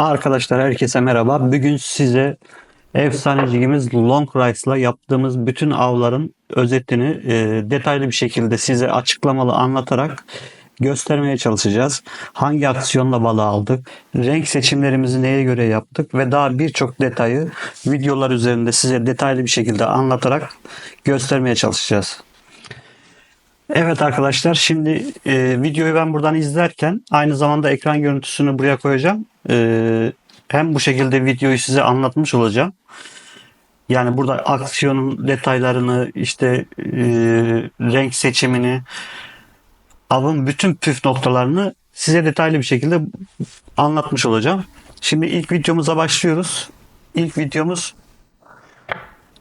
Arkadaşlar herkese merhaba. Bugün size efsanecimiz Long Rice'la yaptığımız bütün avların özetini e, detaylı bir şekilde size açıklamalı anlatarak göstermeye çalışacağız. Hangi aksiyonla balığı aldık, renk seçimlerimizi neye göre yaptık ve daha birçok detayı videolar üzerinde size detaylı bir şekilde anlatarak göstermeye çalışacağız. Evet arkadaşlar şimdi e, videoyu ben buradan izlerken aynı zamanda ekran görüntüsünü buraya koyacağım. E, hem bu şekilde videoyu size anlatmış olacağım. Yani burada aksiyonun detaylarını işte e, renk seçimini avın bütün püf noktalarını size detaylı bir şekilde anlatmış olacağım. Şimdi ilk videomuza başlıyoruz. İlk videomuz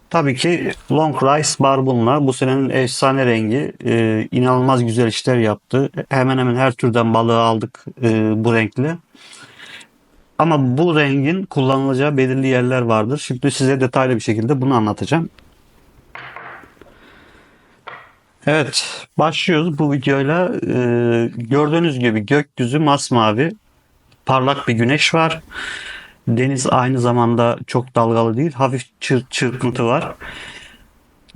Tabii ki Long Rice Barbun'la bu senenin efsane rengi e, inanılmaz güzel işler yaptı. Hemen hemen her türden balığı aldık e, bu renkle. Ama bu rengin kullanılacağı belirli yerler vardır. Şimdi size detaylı bir şekilde bunu anlatacağım. Evet, başlıyoruz bu videoyla. E, gördüğünüz gibi gökyüzü masmavi, parlak bir güneş var. Deniz aynı zamanda çok dalgalı değil. Hafif çır, çırpıntı var.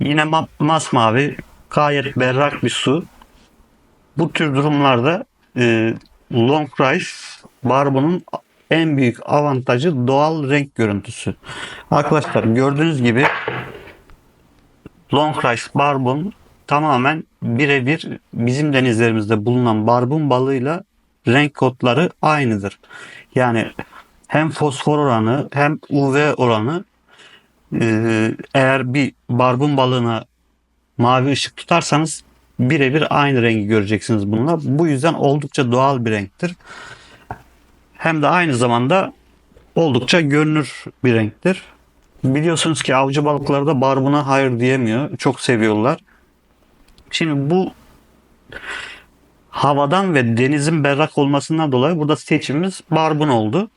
Yine ma- masmavi gayet berrak bir su. Bu tür durumlarda e, Long Rice Barbo'nun en büyük avantajı doğal renk görüntüsü. Arkadaşlar gördüğünüz gibi Long Rice Barbun tamamen birebir bizim denizlerimizde bulunan barbun balığıyla renk kodları aynıdır. Yani hem fosfor oranı hem UV oranı e, eğer bir barbun balığına mavi ışık tutarsanız birebir aynı rengi göreceksiniz bununla. Bu yüzden oldukça doğal bir renktir. Hem de aynı zamanda oldukça görünür bir renktir. Biliyorsunuz ki avcı balıkları da barbuna hayır diyemiyor. Çok seviyorlar. Şimdi bu havadan ve denizin berrak olmasından dolayı burada seçimimiz barbun oldu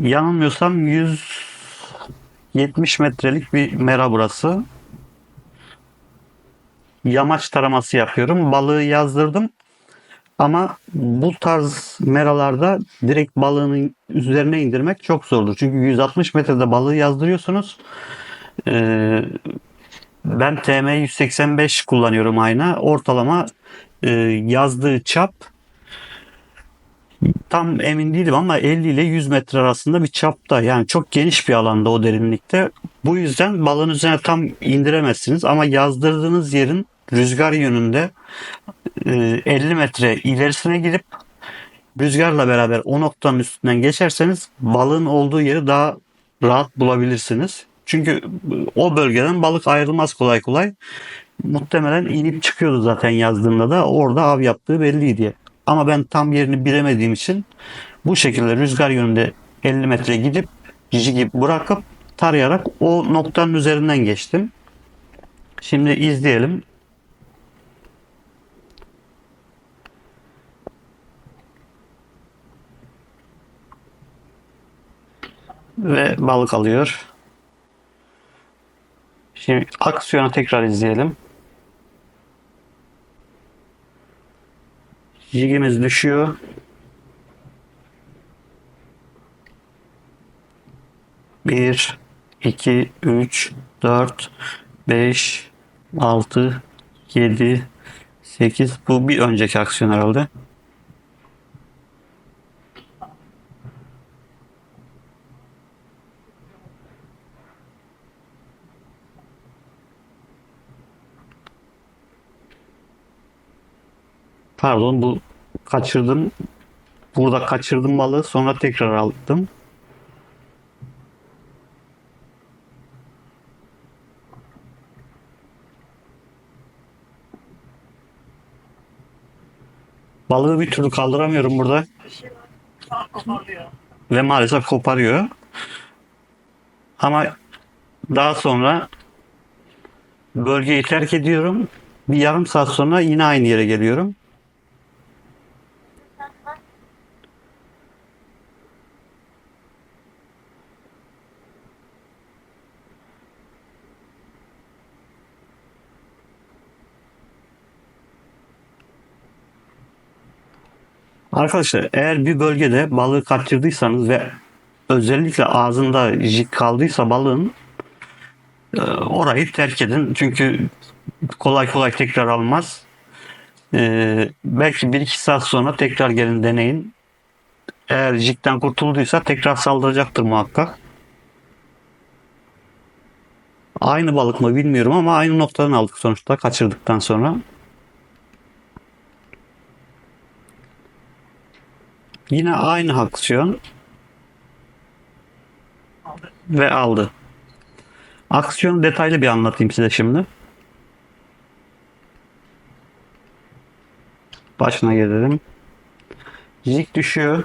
yanılmıyorsam 170 metrelik bir mera burası. Yamaç taraması yapıyorum. Balığı yazdırdım. Ama bu tarz meralarda direkt balığının üzerine indirmek çok zordur. Çünkü 160 metrede balığı yazdırıyorsunuz. Ee, ben TM 185 kullanıyorum ayna. Ortalama e, yazdığı çap tam emin değilim ama 50 ile 100 metre arasında bir çapta yani çok geniş bir alanda o derinlikte. Bu yüzden balığın üzerine tam indiremezsiniz ama yazdırdığınız yerin rüzgar yönünde 50 e, metre ilerisine gidip rüzgarla beraber o noktanın üstünden geçerseniz balığın olduğu yeri daha rahat bulabilirsiniz. Çünkü o bölgeden balık ayrılmaz kolay kolay. Muhtemelen inip çıkıyordu zaten yazdığında da orada av yaptığı belliydi. Ama ben tam yerini bilemediğim için bu şekilde rüzgar yönünde 50 metre gidip jigi bırakıp tarayarak o noktanın üzerinden geçtim. Şimdi izleyelim. Ve balık alıyor. Şimdi aksiyonu tekrar izleyelim. Jigimiz düşüyor. Bir, iki, üç, dört, beş, altı, yedi, sekiz. Bu bir önceki aksiyon herhalde. Pardon bu kaçırdım. Burada kaçırdım balığı sonra tekrar aldım. Balığı bir türlü kaldıramıyorum burada. Ve maalesef koparıyor. Ama daha sonra bölgeyi terk ediyorum. Bir yarım saat sonra yine aynı yere geliyorum. Arkadaşlar eğer bir bölgede balığı kaçırdıysanız ve özellikle ağzında jig kaldıysa balığın e, orayı terk edin. Çünkü kolay kolay tekrar almaz. E, belki 1-2 saat sonra tekrar gelin deneyin. Eğer jigden kurtulduysa tekrar saldıracaktır muhakkak. Aynı balık mı bilmiyorum ama aynı noktadan aldık sonuçta kaçırdıktan sonra. Yine aynı aksiyon ve aldı. Aksiyonu detaylı bir anlatayım size şimdi. Başına gelelim. Jig düşüyor.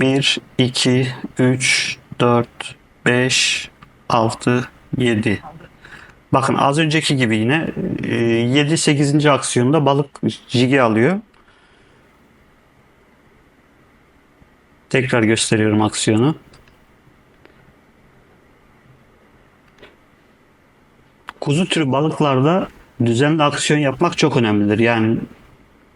Bir, iki, üç, dört, beş, altı, yedi. Bakın az önceki gibi yine 7-8. aksiyonda balık jigi alıyor. Tekrar gösteriyorum aksiyonu. Kuzu türü balıklarda düzenli aksiyon yapmak çok önemlidir. Yani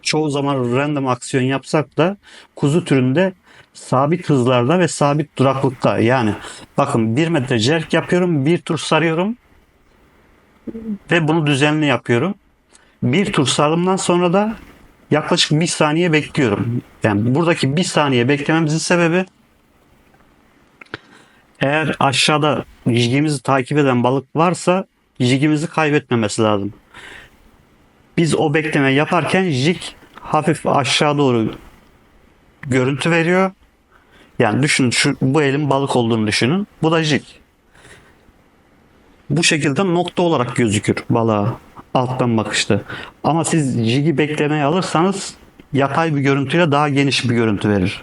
çoğu zaman random aksiyon yapsak da kuzu türünde sabit hızlarda ve sabit duraklıkta. Yani bakın 1 metre jerk yapıyorum, bir tur sarıyorum ve bunu düzenli yapıyorum. Bir tur sarımdan sonra da yaklaşık bir saniye bekliyorum. Yani buradaki bir saniye beklememizin sebebi eğer aşağıda jigimizi takip eden balık varsa jigimizi kaybetmemesi lazım. Biz o bekleme yaparken jig hafif aşağı doğru görüntü veriyor. Yani düşünün şu bu elin balık olduğunu düşünün. Bu da jig. Bu şekilde nokta olarak gözükür balığa alttan bakışta. Ama siz jigi beklemeye alırsanız yatay bir görüntüyle daha geniş bir görüntü verir.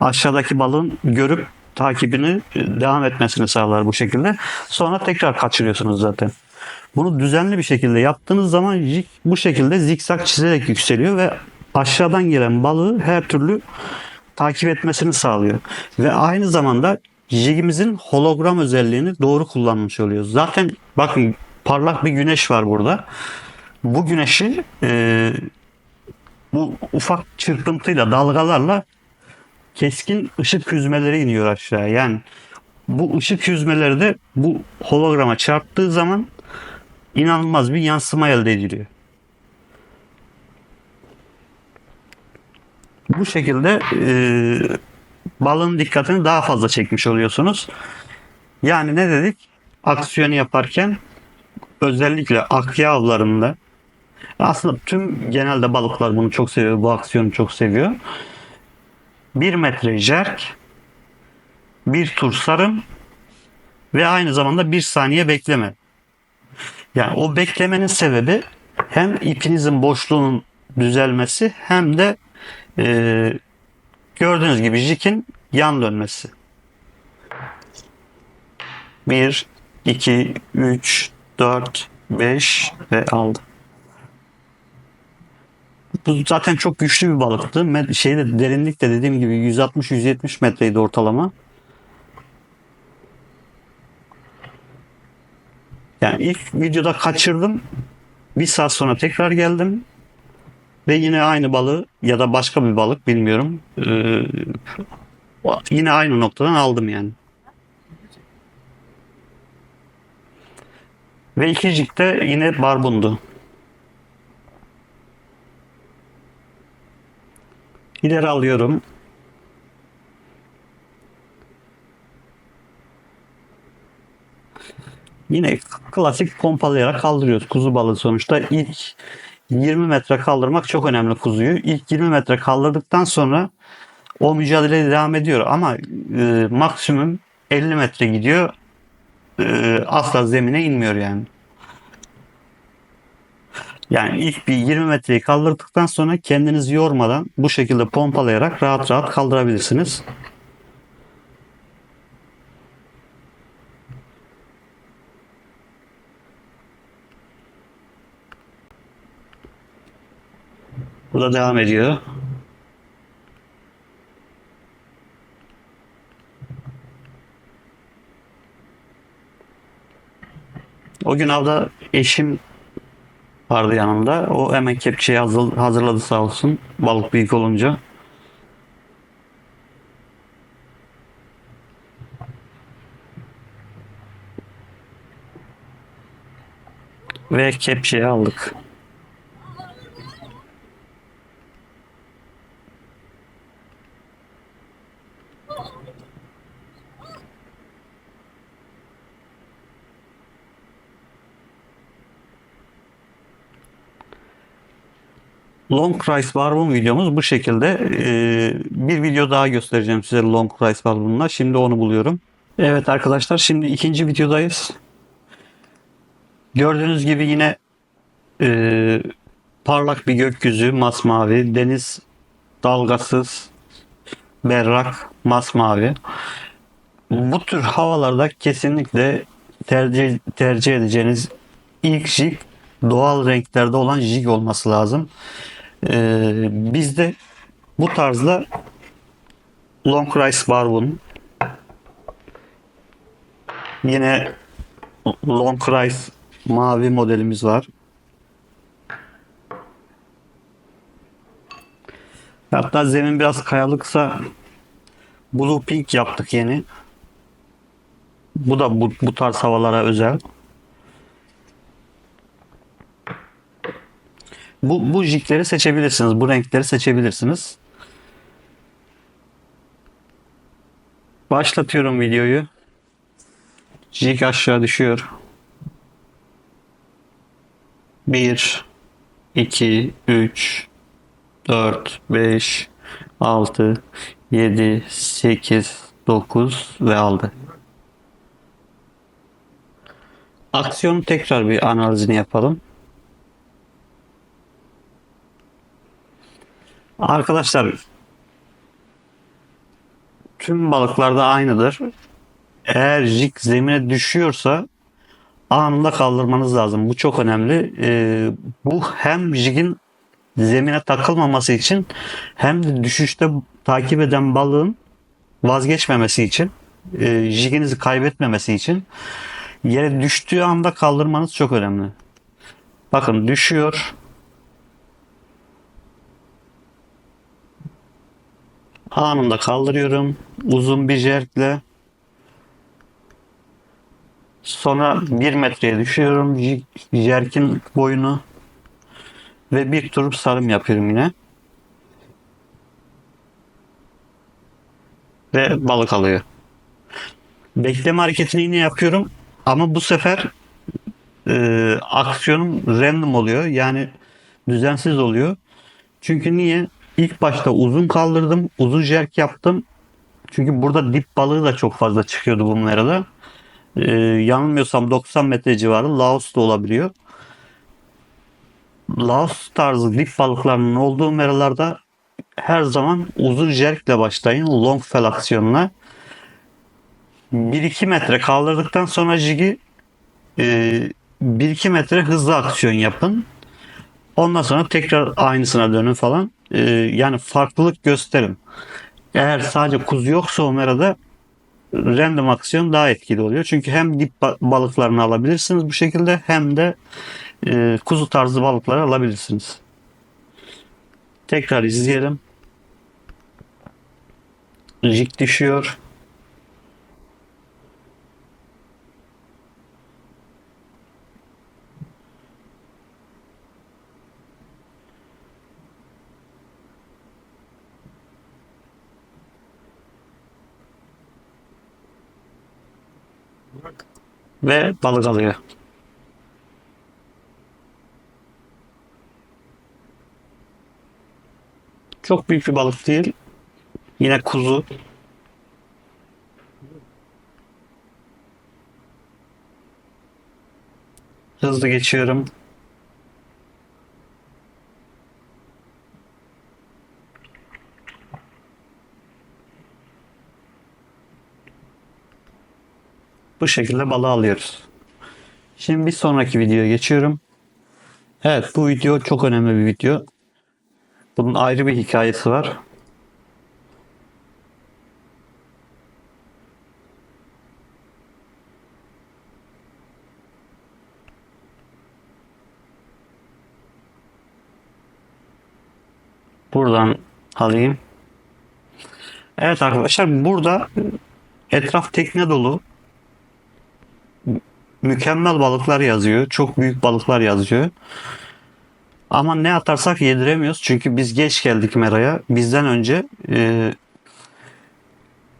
Aşağıdaki balığın görüp takibini devam etmesini sağlar bu şekilde. Sonra tekrar kaçırıyorsunuz zaten. Bunu düzenli bir şekilde yaptığınız zaman jig bu şekilde zikzak çizerek yükseliyor ve aşağıdan gelen balığı her türlü takip etmesini sağlıyor. Ve aynı zamanda jigimizin hologram özelliğini doğru kullanmış oluyoruz. Zaten bakın parlak bir güneş var burada. Bu güneşi e, bu ufak çırpıntıyla dalgalarla keskin ışık hüzmeleri iniyor aşağıya. Yani bu ışık hüzmeleri de bu holograma çarptığı zaman inanılmaz bir yansıma elde ediliyor. Bu şekilde e, balığın dikkatini daha fazla çekmiş oluyorsunuz. Yani ne dedik? Aksiyonu yaparken özellikle akya avlarında aslında tüm genelde balıklar bunu çok seviyor. Bu aksiyonu çok seviyor. Bir metre jerk, bir tur sarım ve aynı zamanda bir saniye bekleme. Yani o beklemenin sebebi hem ipinizin boşluğunun düzelmesi hem de e, gördüğünüz gibi jikin yan dönmesi. 1, 2, 3, 4, 5 ve aldı. Bu zaten çok güçlü bir balıktı. Şeyde derinlik de dediğim gibi 160-170 metreydi ortalama. Yani ilk videoda kaçırdım. Bir saat sonra tekrar geldim. Ve yine aynı balığı ya da başka bir balık bilmiyorum. Ee, yine aynı noktadan aldım yani. Ve ikincikte yine barbundu. İleri alıyorum. Yine klasik pompalayarak kaldırıyoruz. Kuzu balığı sonuçta ilk 20 metre kaldırmak çok önemli kuzuyu. İlk 20 metre kaldırdıktan sonra o mücadele devam ediyor ama e, maksimum 50 metre gidiyor. E, asla zemine inmiyor yani. Yani ilk bir 20 metreyi kaldırdıktan sonra kendinizi yormadan bu şekilde pompalayarak rahat rahat kaldırabilirsiniz. Bu da devam ediyor. O gün avda eşim vardı yanımda. O hemen kepçeyi hazır, hazırladı sağ olsun. Balık büyük olunca. Ve kepçeyi aldık. Long Price Barbun videomuz bu şekilde. Ee, bir video daha göstereceğim size Long Price Barbun'la. Şimdi onu buluyorum. Evet arkadaşlar şimdi ikinci videodayız. Gördüğünüz gibi yine e, parlak bir gökyüzü masmavi, deniz dalgasız, berrak, masmavi. Bu tür havalarda kesinlikle tercih tercih edeceğiniz ilk jig doğal renklerde olan jig olması lazım. Ee, bizde bu tarzda Long Rice Barbun yine Long Rice mavi modelimiz var. Hatta zemin biraz kayalıksa Blue Pink yaptık yeni. Bu da bu, bu tarz havalara özel. Bu, bu jikleri seçebilirsiniz. Bu renkleri seçebilirsiniz. Başlatıyorum videoyu. Jig aşağı düşüyor. 1 2 3 4 5 6 7 8 9 ve aldı. Aksiyonun tekrar bir analizini yapalım. Arkadaşlar tüm balıklarda aynıdır. Eğer jig zemine düşüyorsa anında kaldırmanız lazım. Bu çok önemli. Ee, bu hem jigin zemine takılmaması için hem de düşüşte takip eden balığın vazgeçmemesi için e, jiginizi kaybetmemesi için yere düştüğü anda kaldırmanız çok önemli. Bakın düşüyor. Anında kaldırıyorum. Uzun bir jerkle. Sonra bir metreye düşüyorum. Jerkin boyunu. Ve bir tur sarım yapıyorum yine. Ve balık alıyor. Bekleme hareketini yine yapıyorum. Ama bu sefer e, aksiyonum random oluyor. Yani düzensiz oluyor. Çünkü niye? İlk başta uzun kaldırdım. Uzun jerk yaptım. Çünkü burada dip balığı da çok fazla çıkıyordu bu merada. Ee, yanılmıyorsam 90 metre civarı Laos da olabiliyor. Laos tarzı dip balıklarının olduğu meralarda her zaman uzun jerkle başlayın. Long fel aksiyonuna. 1-2 metre kaldırdıktan sonra jigi e, 1-2 metre hızlı aksiyon yapın. Ondan sonra tekrar aynısına dönün falan. Ee, yani farklılık gösterin. Eğer sadece kuzu yoksa o merada random aksiyon daha etkili oluyor. Çünkü hem dip balıklarını alabilirsiniz bu şekilde hem de e, kuzu tarzı balıkları alabilirsiniz. Tekrar izleyelim. Jig düşüyor. Ve balık alıyor. Çok büyük bir balık değil. Yine kuzu. Hızlı geçiyorum. Bu şekilde balığı alıyoruz. Şimdi bir sonraki videoya geçiyorum. Evet bu video çok önemli bir video. Bunun ayrı bir hikayesi var. Buradan alayım. Evet arkadaşlar burada etraf tekne dolu. Mükemmel balıklar yazıyor. Çok büyük balıklar yazıyor. Ama ne atarsak yediremiyoruz. Çünkü biz geç geldik Mera'ya. Bizden önce e,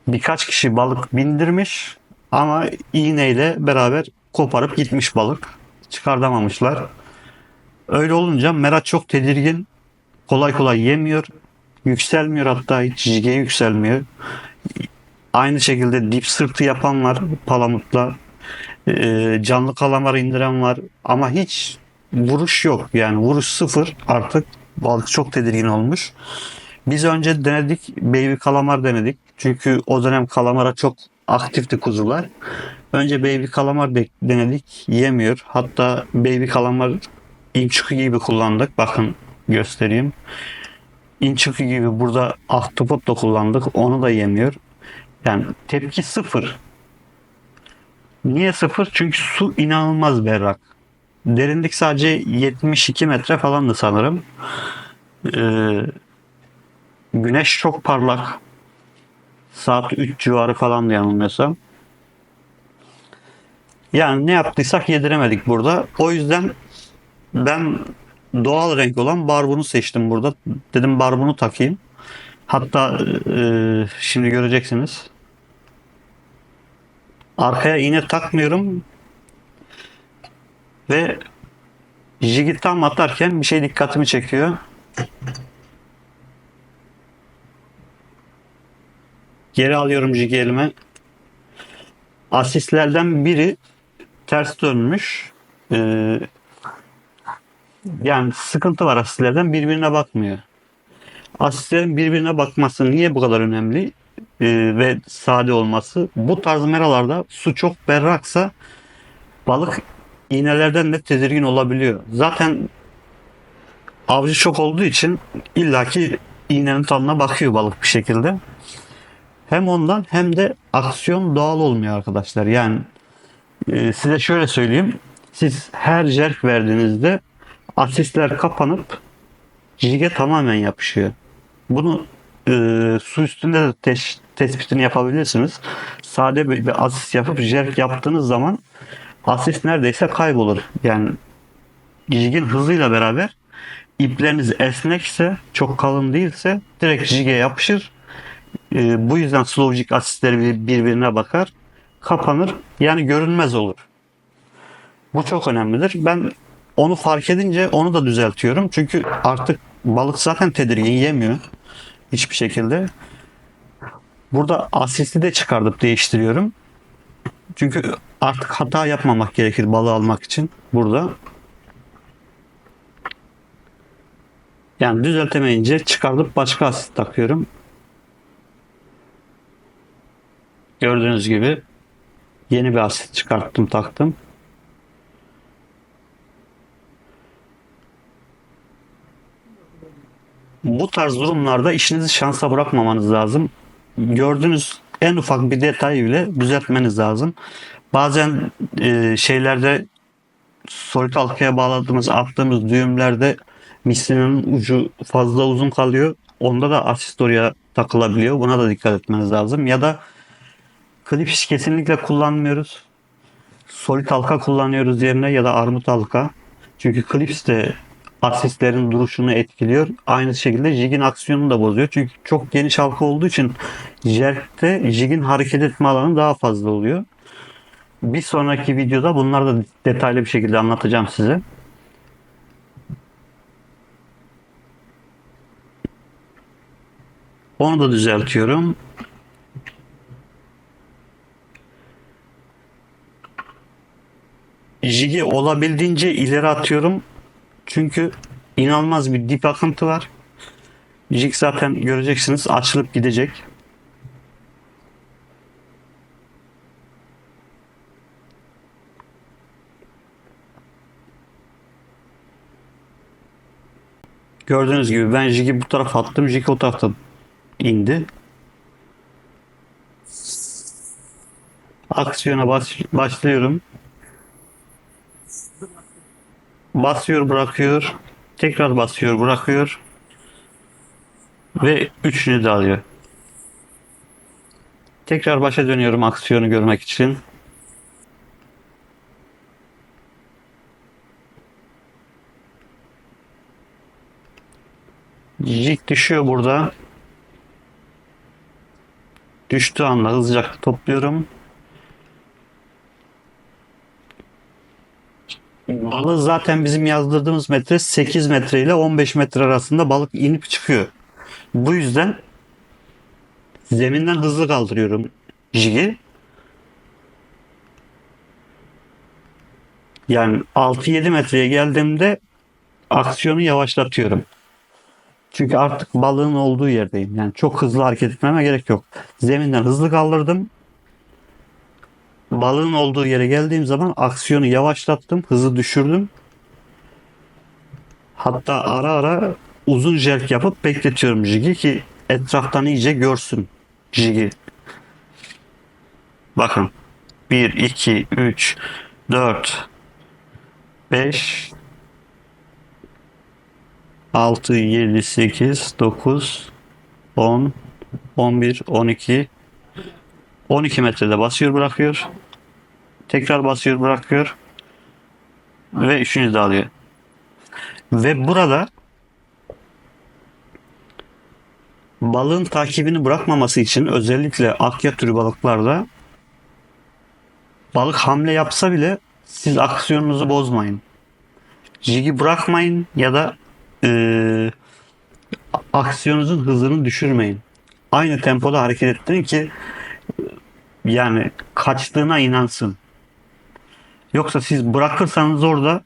birkaç kişi balık bindirmiş. Ama iğneyle beraber koparıp gitmiş balık. Çıkartamamışlar. Öyle olunca Mera çok tedirgin. Kolay kolay yemiyor. Yükselmiyor hatta hiç jige yükselmiyor. Aynı şekilde dip sırtı yapan var palamutla. Ee, canlı kalamar indiren var. Ama hiç vuruş yok. Yani vuruş sıfır artık. Balık çok tedirgin olmuş. Biz önce denedik. Baby kalamar denedik. Çünkü o dönem kalamara çok aktifti kuzular. Önce baby kalamar de- denedik. Yemiyor. Hatta baby kalamar inçuku gibi kullandık. Bakın göstereyim. İnçuku gibi burada ahtapot da kullandık. Onu da yemiyor. Yani tepki sıfır. Niye sıfır? Çünkü su inanılmaz berrak. Derinlik sadece 72 metre falandı sanırım. Ee, güneş çok parlak. Saat 3 civarı falan yanılmıyorsam. Yani ne yaptıysak yediremedik burada. O yüzden ben doğal renk olan barbunu seçtim burada. Dedim barbunu takayım. Hatta e, şimdi göreceksiniz. Arkaya iğne takmıyorum. Ve jigi tam atarken bir şey dikkatimi çekiyor. Geri alıyorum jigi elime. Asistlerden biri ters dönmüş. Ee, yani sıkıntı var asistlerden birbirine bakmıyor. Asistlerin birbirine bakması niye bu kadar önemli ve sade olması? Bu tarz meralarda su çok berraksa balık iğnelerden de tedirgin olabiliyor. Zaten avcı çok olduğu için illaki iğnenin tadına bakıyor balık bir şekilde. Hem ondan hem de aksiyon doğal olmuyor arkadaşlar. Yani e, size şöyle söyleyeyim. Siz her jerk verdiğinizde asistler kapanıp jige tamamen yapışıyor. Bunu e, su üstünde de teş- tespitini yapabilirsiniz. Sade bir, bir asist yapıp jerk yaptığınız zaman asist neredeyse kaybolur. Yani jigin hızıyla beraber ipleriniz esnekse, çok kalın değilse direkt jige yapışır. E, bu yüzden slow jig asistleri bir- birbirine bakar. Kapanır. Yani görünmez olur. Bu çok önemlidir. Ben onu fark edince onu da düzeltiyorum. Çünkü artık balık zaten tedirgin yemiyor. Hiçbir şekilde. Burada asisti de çıkartıp değiştiriyorum. Çünkü artık hata yapmamak gerekir balığı almak için burada. Yani düzeltemeyince çıkartıp başka asist takıyorum. Gördüğünüz gibi yeni bir asist çıkarttım taktım. Bu tarz durumlarda işinizi şansa bırakmamanız lazım. Gördüğünüz en ufak bir detayı bile düzeltmeniz lazım. Bazen e, şeylerde solit halkaya bağladığımız, attığımız düğümlerde mislinin ucu fazla uzun kalıyor. Onda da asist oraya takılabiliyor. Buna da dikkat etmeniz lazım. Ya da klips kesinlikle kullanmıyoruz. Solit halka kullanıyoruz yerine ya da armut halka. Çünkü klips de asistlerin duruşunu etkiliyor. Aynı şekilde jigin aksiyonunu da bozuyor. Çünkü çok geniş halka olduğu için jerkte jigin hareket etme alanı daha fazla oluyor. Bir sonraki videoda bunları da detaylı bir şekilde anlatacağım size. Onu da düzeltiyorum. Jigi olabildiğince ileri atıyorum. Çünkü inanılmaz bir dip akıntı var. Jig zaten göreceksiniz açılıp gidecek. Gördüğünüz gibi ben jigi bu tarafa attım. Jig o tarafta indi. Aksiyona baş, başlıyorum. Basıyor bırakıyor. Tekrar basıyor bırakıyor. Ve üçünü de alıyor. Tekrar başa dönüyorum aksiyonu görmek için. Jig düşüyor burada. Düştüğü anda hızlıca topluyorum. Balık zaten bizim yazdırdığımız metre 8 metre ile 15 metre arasında balık inip çıkıyor. Bu yüzden zeminden hızlı kaldırıyorum jigi. Yani 6-7 metreye geldiğimde aksiyonu yavaşlatıyorum. Çünkü artık balığın olduğu yerdeyim. Yani çok hızlı hareket etmeme gerek yok. Zeminden hızlı kaldırdım. Balığın olduğu yere geldiğim zaman aksiyonu yavaşlattım. Hızı düşürdüm. Hatta ara ara uzun jerk yapıp bekletiyorum jigi ki etraftan iyice görsün jigi. Bakın. 1, 2, 3, 4, 5, 6, 7, 8, 9, 10, 11, 12, 12 metrede basıyor bırakıyor. Tekrar basıyor bırakıyor. Ve üçüncü de alıyor. Ve burada balığın takibini bırakmaması için özellikle akya türü balıklarda balık hamle yapsa bile siz aksiyonunuzu bozmayın. Jigi bırakmayın ya da e, aksiyonunuzun hızını düşürmeyin. Aynı tempoda hareket ettirin ki yani kaçtığına inansın. Yoksa siz bırakırsanız orada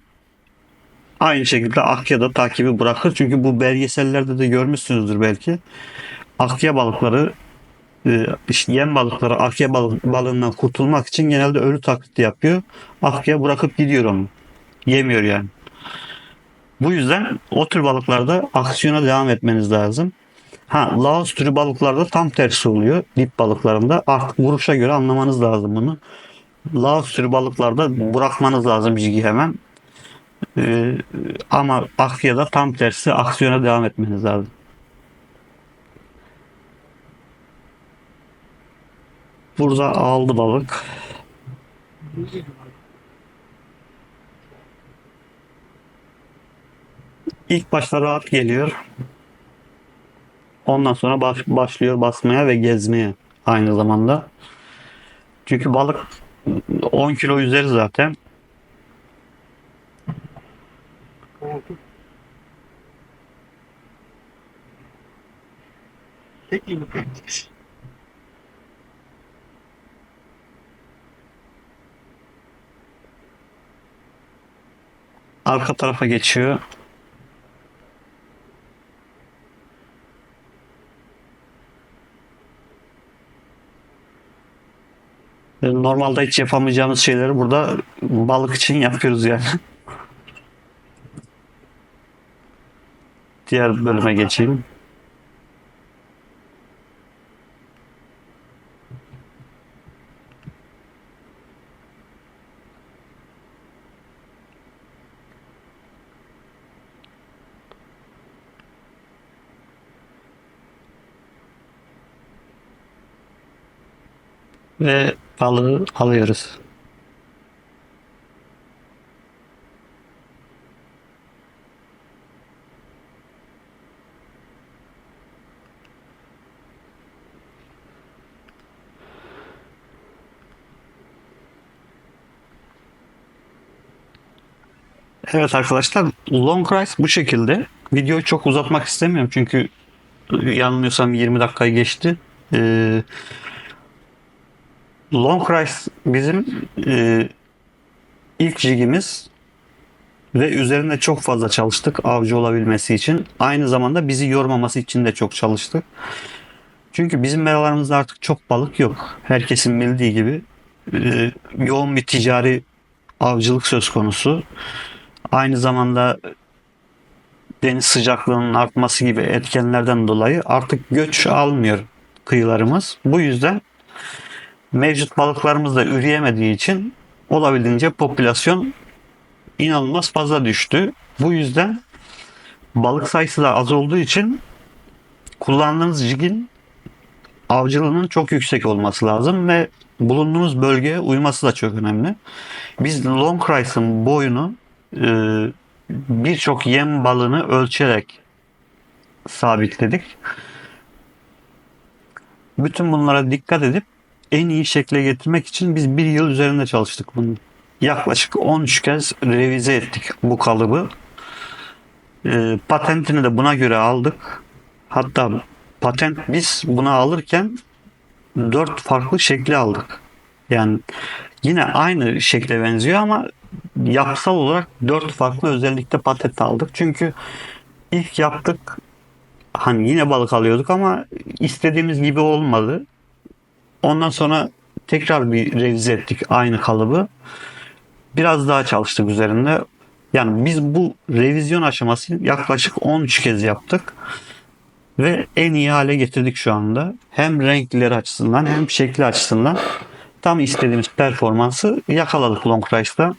aynı şekilde Akya da takibi bırakır. Çünkü bu belgesellerde de görmüşsünüzdür belki. Akya balıkları e, işte yem balıkları akya balığından kurtulmak için genelde ölü taklidi yapıyor. Akya bırakıp gidiyor onu. Yemiyor yani. Bu yüzden o tür balıklarda aksiyona devam etmeniz lazım. Ha, Laos türü balıklarda tam tersi oluyor. Dip balıklarında artık vuruşa göre anlamanız lazım bunu. Laos türü balıklarda bırakmanız lazım jigi hemen. Ee, ama Akya'da tam tersi aksiyona devam etmeniz lazım. Burada aldı balık. İlk başta rahat geliyor. Ondan sonra baş, başlıyor basmaya ve gezmeye aynı zamanda. Çünkü balık 10 kilo üzeri zaten. Arka tarafa geçiyor. Normalde hiç yapamayacağımız şeyleri burada balık için yapıyoruz yani. Diğer bölüme geçeyim. Ve balığı alıyoruz. Evet arkadaşlar Long Rise bu şekilde. Videoyu çok uzatmak istemiyorum çünkü yanılmıyorsam 20 dakikayı geçti. Ee, Long Rise bizim e, ilk jigimiz ve üzerinde çok fazla çalıştık avcı olabilmesi için. Aynı zamanda bizi yormaması için de çok çalıştık. Çünkü bizim meralarımızda artık çok balık yok. Herkesin bildiği gibi e, yoğun bir ticari avcılık söz konusu. Aynı zamanda deniz sıcaklığının artması gibi etkenlerden dolayı artık göç almıyor kıyılarımız. Bu yüzden mevcut balıklarımız da üreyemediği için olabildiğince popülasyon inanılmaz fazla düştü. Bu yüzden balık sayısı da az olduğu için kullandığınız jigin avcılığının çok yüksek olması lazım ve bulunduğunuz bölgeye uyması da çok önemli. Biz Long Rice'ın boyunu e, birçok yem balını ölçerek sabitledik. Bütün bunlara dikkat edip en iyi şekle getirmek için biz bir yıl üzerinde çalıştık bunu. Yaklaşık 13 kez revize ettik bu kalıbı. E, patentini de buna göre aldık. Hatta patent biz bunu alırken dört farklı şekli aldık. Yani yine aynı şekle benziyor ama yapısal olarak dört farklı özellikte patent aldık. Çünkü ilk yaptık hani yine balık alıyorduk ama istediğimiz gibi olmadı. Ondan sonra tekrar bir revize ettik aynı kalıbı. Biraz daha çalıştık üzerinde. Yani biz bu revizyon aşamasını yaklaşık 13 kez yaptık. Ve en iyi hale getirdik şu anda. Hem renkleri açısından hem şekli açısından tam istediğimiz performansı yakaladık Long Rice'da.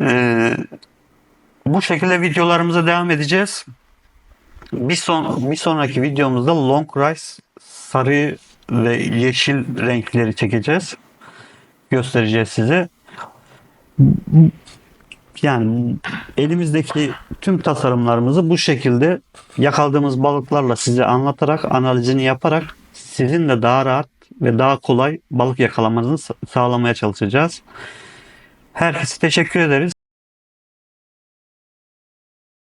Ee, bu şekilde videolarımıza devam edeceğiz. Bir son bir sonraki videomuzda Long Rice sarı ve yeşil renkleri çekeceğiz. Göstereceğiz size. Yani elimizdeki tüm tasarımlarımızı bu şekilde yakaladığımız balıklarla size anlatarak, analizini yaparak sizin de daha rahat ve daha kolay balık yakalamanızı sa- sağlamaya çalışacağız. Herkese teşekkür ederiz.